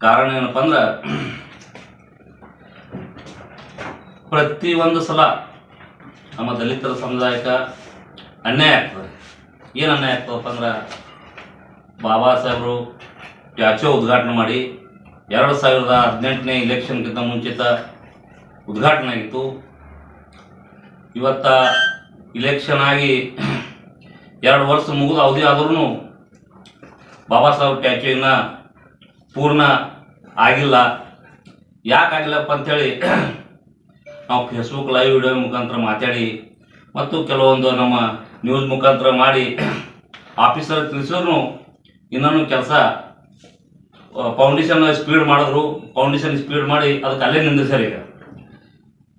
ಕಾರಣ ಏನಪ್ಪ ಅಂದ್ರೆ ಪ್ರತಿ ಒಂದು ಸಲ ನಮ್ಮ ದಲಿತರ ಸಮುದಾಯಕ್ಕೆ ಅನ್ಯಾಯ ಆಗ್ತದೆ. ಏನು ಅನ್ಯಾಯ ಆಗ್ತದಪ್ಪ ಅಂದ್ರೆ ಬಾಬಾ ಸಾಹೇಬರು ಟ್ಯಾಚೋ ಉದ್ಘಾಟನೆ ಮಾಡಿ ಎರಡು ಸಾವಿರದ ಹದಿನೆಂಟನೇ ಇಲೆಕ್ಷನ್ಗಿಂತ ಮುಂಚಿತ ಉದ್ಘಾಟನೆ ಆಗಿತ್ತು. ಇವತ್ತ ಇಲೆಕ್ಷನ್ ಆಗಿ ಎರಡು ವರ್ಷ ಮುಗಿದು ಅವಧಿ ಆದ್ರೂ ಬಾಬಾ ಸಾಹೇಬ್ ಟ್ಯಾಚು ಪೂರ್ಣ ಆಗಿಲ್ಲ. ಯಾಕೆ ಆಗಿಲ್ಲಪ್ಪ ಅಂಥೇಳಿ ನಾವು ಫೇಸ್ಬುಕ್ ಲೈವ್ ವಿಡಿಯೋ ಮುಖಾಂತರ ಮಾತಾಡಿ ಮತ್ತು ಕೆಲವೊಂದು ನಮ್ಮ ನ್ಯೂಸ್ ಮುಖಾಂತರ ಮಾಡಿ ಆಫೀಸರ್ ತಿಳಿಸಿದ್ರು ಇನ್ನೂ ಕೆಲಸ ಫೌಂಡೇಶನ್ ಸ್ಪೀಡ್ ಮಾಡಿದ್ರು. ಫೌಂಡೇಶನ್ ಸ್ಪೀಡ್ ಮಾಡಿ ಅದಕ್ಕೆ ಅಲ್ಲೇ ನಿಂದಿಸ್ಯಾರ ಈಗ.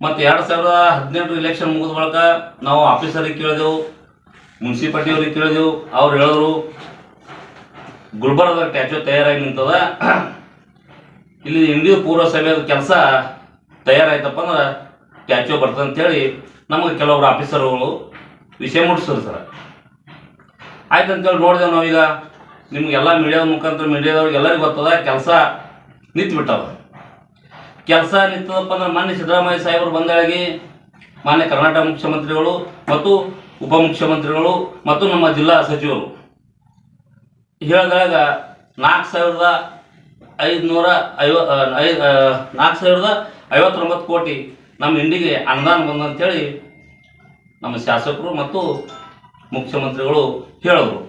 ಮತ್ತು ಎರಡು ಸಾವಿರದ ಹದಿನೆಂಟು ಇಲೆಕ್ಷನ್ ಮುಗಿದ ಬಳಿಕ ನಾವು ಆಫೀಸರಿಗೆ ಕೇಳಿದೆವು, ಮುನ್ಸಿಪಾಲ್ಟಿಯವ್ರಿಗೆ ಕೇಳಿದೆವು. ಅವ್ರು ಹೇಳಿದ್ರು ಗುಲ್ಬರ್ಗದಾಗ ಟ್ಯಾಚು ತಯಾರಾಗಿ ನಿಂತದ. ಇಲ್ಲಿ ಇಂಡಿ ಪೂರ್ವಸಭೆಯ ಕೆಲಸ ತಯಾರಾಯ್ತಪ್ಪ ಅಂದ್ರೆ ಟ್ಯಾಚು ಬರ್ತದೆ ಅಂತೇಳಿ ನಮಗೆ ಕೆಲವೊಬ್ರು ಆಫೀಸರ್ಗಳು ವಿಷಯ ಮುಟ್ಟಿಸ್ರು ಸರ್. ಆಯ್ತು ಅಂತೇಳಿ ನೋಡಿದೆವು ನಾವೀಗ. ನಿಮ್ಗೆಲ್ಲ ಮೀಡಿಯಾದ ಮುಖಾಂತರ ಮೀಡಿಯಾದವ್ರಿಗೆ ಎಲ್ಲರಿಗೂ ಗೊತ್ತದ, ಕೆಲಸ ನಿಂತ್ಬಿಟ್ಟವ ಕೆಲಸ ನಿಂತದಪ್ಪ ಅಂದ್ರೆ ಮಾನ್ಯ ಸಿದ್ದರಾಮಯ್ಯ ಸಾಹೇಬರು ಬಂದಾಗಿ ಮಾನ್ಯ ಕರ್ನಾಟಕ ಮುಖ್ಯಮಂತ್ರಿಗಳು ಮತ್ತು ಉಪಮುಖ್ಯಮಂತ್ರಿಗಳು ಮತ್ತು ನಮ್ಮ ಜಿಲ್ಲಾ ಸಚಿವರು. ಹೇಳಿದಾಗ ನಾಲ್ಕು ಸಾವಿರದ ಐದುನೂರ ಐವ ಐ ನಾಲ್ಕು ಸಾವಿರದ ಐವತ್ತೊಂಬತ್ತು ಕೋಟಿ ನಮ್ಮ ಇಂಡಿಗೆ ಅನುದಾನ ಬಂದಂಥೇಳಿ ನಮ್ಮ ಶಾಸಕರು ಮತ್ತು ಮುಖ್ಯಮಂತ್ರಿಗಳು ಹೇಳಿದ್ರು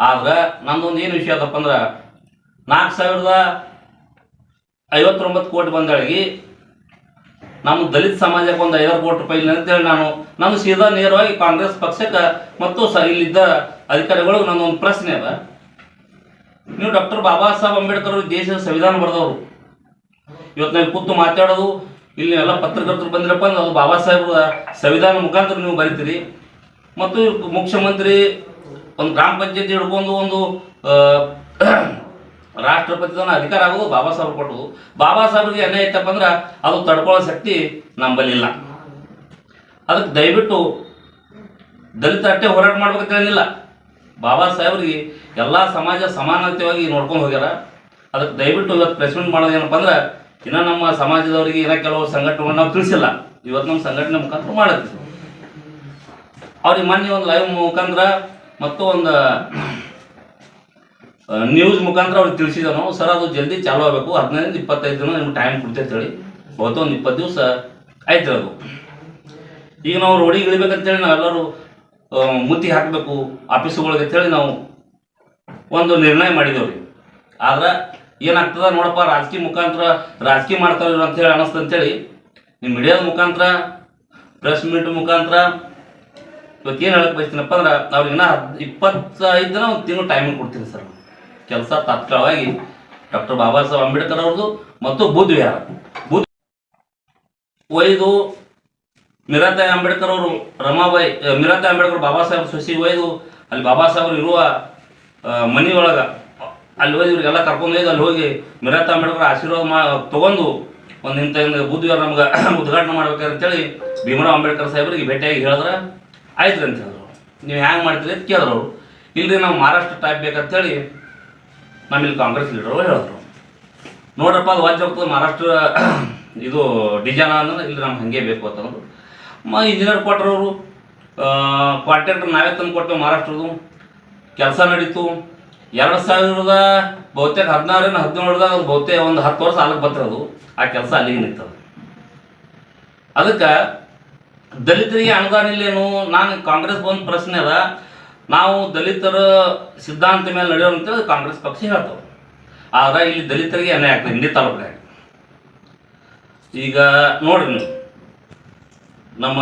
ಆದ್ರೆ ನಂದೊಂದು ಏನು ವಿಷಯ ಅದಪ್ಪ ಅಂದ್ರೆ ನಾಲ್ಕು ಸಾವಿರದ ಐವತ್ತೊಂಬತ್ತು ಕೋಟಿ ಬಂದಳಿಗೆ ನಮ್ಮ ದಲಿತ ಸಮಾಜಕ್ಕೆ ಒಂದು ಐವತ್ತು ಕೋಟಿ ರೂಪಾಯಿ ಇಲ್ಲ ಅಂತೇಳಿ ನಾನು ನಮ್ಮ ಸೀದಾ ನೇರವಾಗಿ ಕಾಂಗ್ರೆಸ್ ಪಕ್ಷಕ್ಕೆ ಮತ್ತು ಸ ಇಲ್ಲಿದ್ದ ಅಧಿಕಾರಿಗಳಿಗೆ ನನ್ನೊಂದು ಪ್ರಶ್ನೆ ಅದ. ನೀವು ಡಾಕ್ಟರ್ ಬಾಬಾ ಸಾಹೇಬ್ ಅಂಬೇಡ್ಕರ್ ಅವರು ದೇಶದ ಸಂವಿಧಾನ ಬರೆದವರು. ಇವತ್ತು ನಾವು ಕೂತು ಮಾತಾಡೋದು, ಇಲ್ಲಿ ಎಲ್ಲ ಪತ್ರಕರ್ತರು ಬಂದಿರಪ್ಪ ಅಂದ್ರೆ ಅದು ಬಾಬಾ ಸಾಹೇಬ್ರ ಸಂವಿಧಾನ ಮುಖಾಂತರ ನೀವು ಬರಿತೀರಿ. ಮತ್ತು ಮುಖ್ಯಮಂತ್ರಿ ಒಂದು ಗ್ರಾಮ ಪಂಚಾಯತಿ ಹಿಡ್ಕೊಂಡು ಒಂದು ರಾಷ್ಟ್ರಪತಿ ಅಧಿಕಾರ ಆಗೋದು ಬಾಬಾ ಸಾಹೇಬ್ ಕೊಟ್ಟದು ಬಾಬಾ ಸಾಹೇಬ್ರಿಗೆ ಅನ್ಯಾಯ ಐತಪ್ಪ ಅಂದ್ರೆ ಅದು ತಡ್ಕೊಳ್ಳೋ ಶಕ್ತಿ ನಂಬಲಿಲ್ಲ. ಅದಕ್ಕೆ ದಯವಿಟ್ಟು ದಲಿತ ಅಟ್ಟೆ ಹೋರಾಟ ಮಾಡ್ಬೇಕಂತ ಬಾಬಾ ಸಾಹೇಬ್ರಿಗೆ ಎಲ್ಲ ಸಮಾಜ ಸಮಾನತೆಯಾಗಿ ನೋಡ್ಕೊಂಡು ಹೋಗ್ಯಾರ. ಅದಕ್ಕೆ ದಯವಿಟ್ಟು ಇವತ್ತು ಪ್ರೆಸ್ಮೆಂಟ್ ಮಾಡೋದು ಏನಪ್ಪ ಅಂದ್ರೆ, ಇನ್ನು ನಮ್ಮ ಸಮಾಜದವರಿಗೆ ಏನೋ ಕೆಲವು ಸಂಘಟನೆಗಳನ್ನ ನಾವು ತಿಳಿಸಿಲ್ಲ. ಇವತ್ತು ನಮ್ಮ ಸಂಘಟನೆ ಮುಖಾಂತರ ಮಾಡತ್ತೀವಿ. ಅವ್ರಿಗೆ ಮೊನ್ನೆ ಒಂದು ಲೈವ್ ಮುಖಾಂತರ ಮತ್ತು ಒಂದು ನ್ಯೂಸ್ ಮುಖಾಂತರ ಅವ್ರಿಗೆ ತಿಳಿಸಿದ ನಾವು. ಸರ್, ಅದು ಜಲ್ದಿ ಚಾಲು ಆಗಬೇಕು. ಹದಿನೈದು ಇಪ್ಪತ್ತೈದು ದಿನ ನಿಮ್ಗೆ ಟೈಮ್ ಕೊಡ್ತೇವೆ ಹೇಳಿ. ಒಂದು ಇಪ್ಪತ್ತು ದಿವಸ ಆಯ್ತು ಅದು. ಈಗ ನಾವು ರೋಡಿಗೆ ಇಳಿಬೇಕಂತೇಳಿ ನಾವೆಲ್ಲರೂ ಮುತ್ತಿ ಹಾಕಬೇಕು, ಆಫೀಸುಗಳಿಗೆ ಅಂತೇಳಿ ನಾವು ಒಂದು ನಿರ್ಣಯ ಮಾಡಿದೇವ್ರಿ. ಆದ್ರೆ ಏನಾಗ್ತದ ನೋಡಪ್ಪ, ರಾಜಕೀಯ ಮುಖಾಂತರ ರಾಜಕೀಯ ಮಾಡ್ತಾರೆ ಅಂತ ಅಂತೇಳಿ ಅನಿಸ್ತದೆ ಅಂತೇಳಿ ನಿಮ್ಮ ಮೀಡಿಯಾದ ಮುಖಾಂತರ ಪ್ರೆಸ್ ಮೀಟ್ ಮುಖಾಂತರ ಇವತ್ತು ಏನು ಹೇಳಕ್ ಬಯಸ್ತೀನಪ್ಪ ಅಂದ್ರೆ ಅವ್ರಿಗೆ ಇನ್ನೂ ಇಪ್ಪತ್ತೈದು ದಿನ ಒಂದು ತಿಂಗಳು ಟೈಮಿಂಗ್ ಕೊಡ್ತೀನಿ ಸರ್ ಕೆಲಸ ತಾತ್ಕಾಲವಾಗಿ ಡಾಕ್ಟರ್ ಬಾಬಾ ಸಾಹೇಬ್ ಅಂಬೇಡ್ಕರ್ ಅವ್ರದ್ದು ಮತ್ತು ಬುದ್ಧ ವಿಹಾರ. ಬುದ್ಧ ಒಯ್ದು ಮೀರಾತಾಯಿ ಅಂಬೇಡ್ಕರ್ ಅವರು ರಮಾಬಾಯಿ ಆ, ಮೀರಾತಾಯಿ ಅಂಬೇಡ್ಕರ್ ಬಾಬಾ ಸಾಹೇಬ್ ಸೊಸಿ ಒಯ್ದು ಅಲ್ಲಿ ಬಾಬಾ ಸಾಹೇಬ್ರು ಇರುವ ಮನಿ ಒಳಗ ಅಲ್ಲಿ ಹೋಗಿ ಇವ್ರಿಗೆಲ್ಲ ಕರ್ಕೊಂಡು ಹೋಗಿ ಅಲ್ಲಿ ಹೋಗಿ ಮೀರಾತಾಯಿ ಅಂಬೇಡ್ಕರ್ ಆಶೀರ್ವಾದ ಮಾ ತಗೊಂಡು ಒಂದು ಇಂಥ ಬುದ್ಧಿವಾರ ನಮ್ಗೆ ಉದ್ಘಾಟನೆ ಮಾಡ್ಬೇಕಾರೆ ಅಂತೇಳಿ ಭೀಮರಾವ್ ಅಂಬೇಡ್ಕರ್ ಸಾಹೇಬ್ರಿಗೆ ಭೇಟಿಯಾಗಿ ಹೇಳಿದ್ರೆ. ಆಯ್ತು ಅಂತ ಹೇಳಿದ್ರು. ನೀವು ಹ್ಯಾಂಗೆ ಮಾಡ್ತೀರಿ ಅಂತ ಕೇಳಿದ್ರು ಅವರು. ನಾವು ಮಹಾರಾಷ್ಟ್ರ ಟೈಪ್ ಬೇಕಂತೇಳಿ ನಮ್ಮಲ್ಲಿ ಕಾಂಗ್ರೆಸ್ ಲೀಡರು ಹೇಳಿದ್ರು. ನೋಡ್ರಪ್ಪ ಅದು ವಾಜ್ಯ ಹೋಗ್ತದೆ ಮಹಾರಾಷ್ಟ್ರ ಇದು ಡಿಜಾನ ಅಂದ್ರೆ ಇಲ್ಲಿ ನಮ್ಗೆ ಹಂಗೆ ಬೇಕು ಅಂತಂದ್ರು ಮ ಇಂಜಿನಿಯರ್ ಕೊಟ್ಟರವರು ಕಾಂಟ್ರಾಕ್ಟರ್ ನಾವೇ ತಂದು ಕೊಟ್ಟೆವು ಮಹಾರಾಷ್ಟ್ರದ್ದು. ಕೆಲಸ ನಡೀತು. ಎರಡು ಸಾವಿರದ ಬಹುತೇಕ ಹದಿನಾರರಿಂದ ಹದಿನೇಳದಾಗ ಅದು ಬಹುತೇಕ ಒಂದು ಹತ್ತು ವರ್ಷ ಅಲ್ಲಿಗೆ ಬತ್ತಿರೋದು ಆ ಕೆಲಸ ಅಲ್ಲಿಗೆ ನಿಂತದ ಅದಕ್ಕೆ ದಲಿತರಿಗೆ ಅನುದಾನ ಇಲ್ಲೇನು? ನಾನು ಕಾಂಗ್ರೆಸ್ ಒಂದು ಪ್ರಶ್ನೆ ಅದ. ನಾವು ದಲಿತರ ಸಿದ್ಧಾಂತ ಮೇಲೆ ನಡೆಯೋ ಅಂತೇಳಿ ಕಾಂಗ್ರೆಸ್ ಪಕ್ಷ ಹೇಳ್ತವೆ ಆದ್ರೆ ಇಲ್ಲಿ ದಲಿತರಿಗೆ ಅನ್ಯಾಯ ಆಗ್ತದೆ. ಹಿಂದಿ ತಾಲೂಕಿನಾಗ. ಈಗ ನೋಡ್ರಿ ನೀವು. ನಮ್ಮ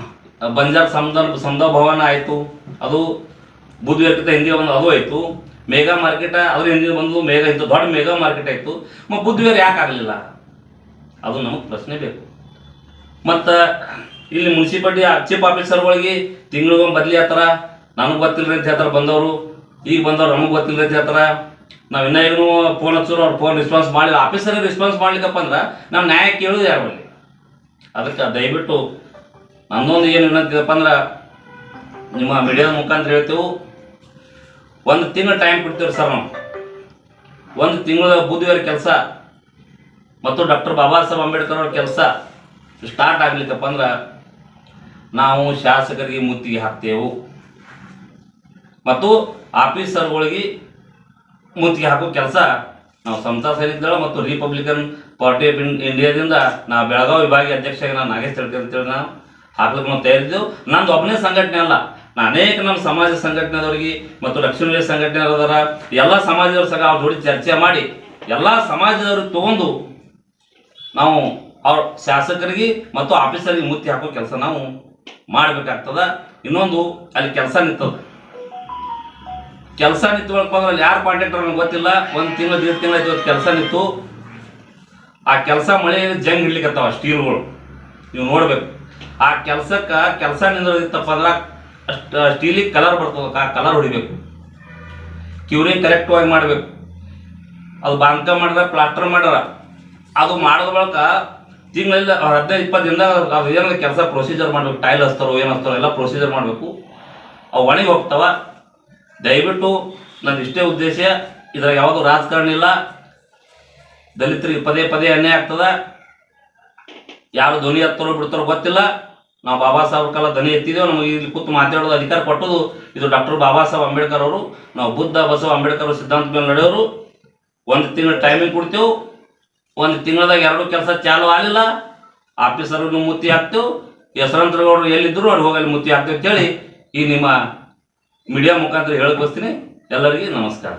ಬಂಜಾರ್ ಸಂದರ್ಭ ಸಮುದಾಯ ಭವನ ಆಯಿತು. ಅದು ಬುದ್ಧಿವರ್ಕಿತ ಹಿಂದಿ ಒಂದು ಅದು ಆಯಿತು. ಮೇಗಾ ಮಾರ್ಕೆಟ್ ಅದ್ರ ಹಿಂದಿ ಬಂದು ಮೇಘ ಇತ್ತು ದೊಡ್ಡ ಮೇಗಾ ಮಾರ್ಕೆಟ್ ಆಯಿತು. ಮತ್ತು ಬುದ್ಧಿವೇರ್ ಯಾಕೆ ಆಗಲಿಲ್ಲ? ಅದು ನಮಗೆ ಪ್ರಶ್ನೆ ಬೇಕು. ಮತ್ತು ಇಲ್ಲಿ ಮುನ್ಸಿಪಾಲ್ಟಿ ಚೀಫ್ ಆಫೀಸರ್ಗಳಿಗೆ ತಿಂಗಳಿಗೊಂದು ಬದಲಿ ಆತರ, ನನಗೆ ಗೊತ್ತಿಲ್ಲ ಅಂತ ಹೇಳ್ತಾರೆ ಬಂದವರು. ಈಗ ಬಂದವ್ರು, ನಮಗೆ ಗೊತ್ತಿಲ್ಲ ಅಂತ ಹೇಳ್ತಾರೆ. ನಾವು ಇನ್ನೂ ಫೋನ್ ಹಚ್ಚೋರು ಅವ್ರು ಫೋನ್ ರೆಸ್ಪಾನ್ಸ್ ಮಾಡಿಲ್ಲ ಆಫೀಸರ್ ರೆಸ್ಪಾನ್ಸ್ ಮಾಡ್ಲಿಕ್ಕಪ್ಪ ಅಂದ್ರೆ ನಾವು ನ್ಯಾಯ ಕೇಳೋದು ಯಾರು ಬಲ್ಲಿ ಅದಕ್ಕೆ ದಯವಿಟ್ಟು ನನ್ನೊಂದು ಏನು ವಿನಂತಿದಪ್ಪ ಅಂದ್ರೆ ನಿಮ್ಮ ಮೀಡಿಯಾದ ಮುಖಾಂತರ ಹೇಳ್ತೇವೆ. ಒಂದು ತಿಂಗಳು ಟೈಮ್ ಕೊಡ್ತೀವಿ ಸರ್ ನಾವು. ಒಂದು ತಿಂಗಳ ಬುಧವಾರ ಕೆಲಸ ಮತ್ತು ಡಾಕ್ಟರ್ ಬಾಬಾ ಸಾಹೇಬ್ ಅಂಬೇಡ್ಕರ್ ಅವ್ರ ಕೆಲಸ ಸ್ಟಾರ್ಟ್ ಆಗ್ಲಿಕ್ಕಪ್ಪ ಅಂದ್ರೆ ನಾವು ಶಾಸಕರಿಗೆ ಮುತ್ತಿಗೆ ಹಾಕ್ತೇವು. ಮತ್ತು ಆಫೀಸರ್ಗಳಿಗೆ ಮುತ್ತಿಗೆ ಹಾಕೋ ಕೆಲಸ ನಾವು ಸಮತಾ ಸೈನಿಕದಳ ಮತ್ತು ರಿಪಬ್ಲಿಕನ್ ಪಾರ್ಟಿ ಆಫ್ ಇಂಡಿಯಾದಿಂದ ನಾ ಬೆಳಗಾವಿ ವಿಭಾಗೀಯ ಅಧ್ಯಕ್ಷರಾಗಿ ನಾನು ನಾಗೇಶ್ ತಿಳ್ಕೆ ಅಂತೇಳಿ ನಾವು ಹಾಕ್ಲಿಕ್ಕೆ ನಾವು ತಯಾರಿದ್ದೆವು ನಂದು ಒಬ್ಬನೇ ಸಂಘಟನೆ ಅಲ್ಲ, ನಾ ಅನೇಕ ನಮ್ಮ ಸಮಾಜ ಸಂಘಟನೆದವರಿಗೆ ಮತ್ತು ರಕ್ಷಣ ವಿಲಾಸ ಸಂಘಟನೆ ಅದಾರ ಎಲ್ಲ ಸಮಾಜದವ್ರ ಸಹ ಅವ್ರ ಜೋಡಿ ಚರ್ಚೆ ಮಾಡಿ, ಎಲ್ಲ ಸಮಾಜದವ್ರಿಗೆ ತಗೊಂಡು ನಾವು ಅವ್ರ ಶಾಸಕರಿಗೆ ಮತ್ತು ಆಫೀಸರಿಗೆ ಮುತ್ತಿ ಹಾಕೋ ಕೆಲಸ ನಾವು ಮಾಡಬೇಕಾಗ್ತದ. ಇನ್ನೊಂದು ಅಲ್ಲಿ ಕೆಲಸ ನಿಂತದ. ಕೆಲಸ ಅಂದ್ರೆ ಅಲ್ಲಿ ಯಾರು ಕಾಂಟ್ರಾಕ್ಟರ್ ನನಗೆ ಗೊತ್ತಿಲ್ಲ. ಒಂದು ತಿಂಗಳು ಎರಡು ತಿಂಗಳು ಆಯ್ತು ಕೆಲಸ ನಿಂತು. ಆ ಕೆಲಸ ಮಳೆ ಜಂಗ್ ಇಡ್ಲಿಕ್ಕತ್ತಾವ ಸ್ಟೀಲ್ಗಳು. ನೀವು ನೋಡ್ಬೇಕು. ಆ ಕೆಲಸಕ್ಕೆ, ಕೆಲಸ ನಿಂದಿತ್ತಪ್ಪ ಅಂದ್ರೆ ಅಷ್ಟು ಸ್ಟೀಲಿಗೆ ಕಲರ್ ಬರ್ತದ ಆ ಕಲರ್ ಹೊಡಿಬೇಕು. ಕ್ಯೂರಿಂಗ್ ಕರೆಕ್ಟಾಗಿ ಮಾಡಬೇಕು. ಅದು ಬಾಂಕ ಮಾಡ್ರ ಪ್ಲಾಸ್ಟರ್ ಮಾಡ್ಯಾರ. ಅದು ಮಾಡಿದ ಬಳಿಕ ತಿಂಗಳಿಂದ ಹದಿನೈದು, ಇಪ್ಪತ್ತು ದಿನದಾಗ ಅದು ಏನಾದ್ರು ಕೆಲಸ ಪ್ರೊಸೀಜರ್ ಮಾಡ್ಬೇಕು. ಟೈಲ್ ಹಚ್ತಾರೋ, ಏನು ಹಚ್ತಾರೋ, ಎಲ್ಲ ಪ್ರೊಸೀಜರ್ ಮಾಡಬೇಕು. ಅವು ಒಣಗಿ ಹೋಗ್ತಾವ. ದಯವಿಟ್ಟು ನನ್ನ ಇಷ್ಟೇ ಉದ್ದೇಶ, ಇದ್ರಾಗ ಯಾವುದು ರಾಜಕಾರಣ ಇಲ್ಲ. ದಲಿತರಿಗೆ ಪದೇ ಪದೇ ಅನ್ಯಾಯ ಆಗ್ತದ. ಯಾರು ಧ್ವನಿ ಹತ್ತಾರೋ ಬಿಡ್ತಾರೋ ಗೊತ್ತಿಲ್ಲ. ನಾವು ಬಾಬಾ ಸಾಹೇಬ್ ಕಾಲ ಧ್ವನಿ ಎತ್ತಿದ್ದೇವೆ. ನಮಗೆ ಇಲ್ಲಿ ಕೂತು ಮಾತಾಡೋದು ಅಧಿಕಾರ ಕೊಟ್ಟದು ಇದು ಡಾಕ್ಟರ್ ಬಾಬಾ ಸಾಹೇಬ್ ಅಂಬೇಡ್ಕರ್ ಅವರು. ನಾವು ಬುದ್ಧ, ಬಸವ, ಅಂಬೇಡ್ಕರ್ ಅವ್ರ ಸಿದ್ಧಾಂತ ಮೇಲೆ ನಡೆಯೋರು. ಒಂದು ತಿಂಗಳ ಟೈಮಿಂಗ್ ಕೊಡ್ತೇವೆ. ಒಂದು ತಿಂಗಳದಾಗ ಎರಡು ಕೆಲಸ ಚಾಲು ಆಗಲಿಲ್ಲ. ಆಫೀಸರ್ ಮುತ್ತಿ ಹಾಕ್ತೇವೆ. ಯಶವಂತರಗೌಡರು ಎಲ್ಲಿದ್ದರೂ ಅಲ್ಲಿ ಹೋಗಿ ಅಲ್ಲಿ ಮುತ್ತಿ ಹಾಕ್ತೇವೆ ಅಂತೇಳಿ ಈ ನಿಮ್ಮ ಮೀಡಿಯಾ ಮುಖಾಂತರ ಹೇಳಕ್ ಬಸ್ತೀನಿ ಎಲ್ಲರಿಗೂ ನಮಸ್ಕಾರ.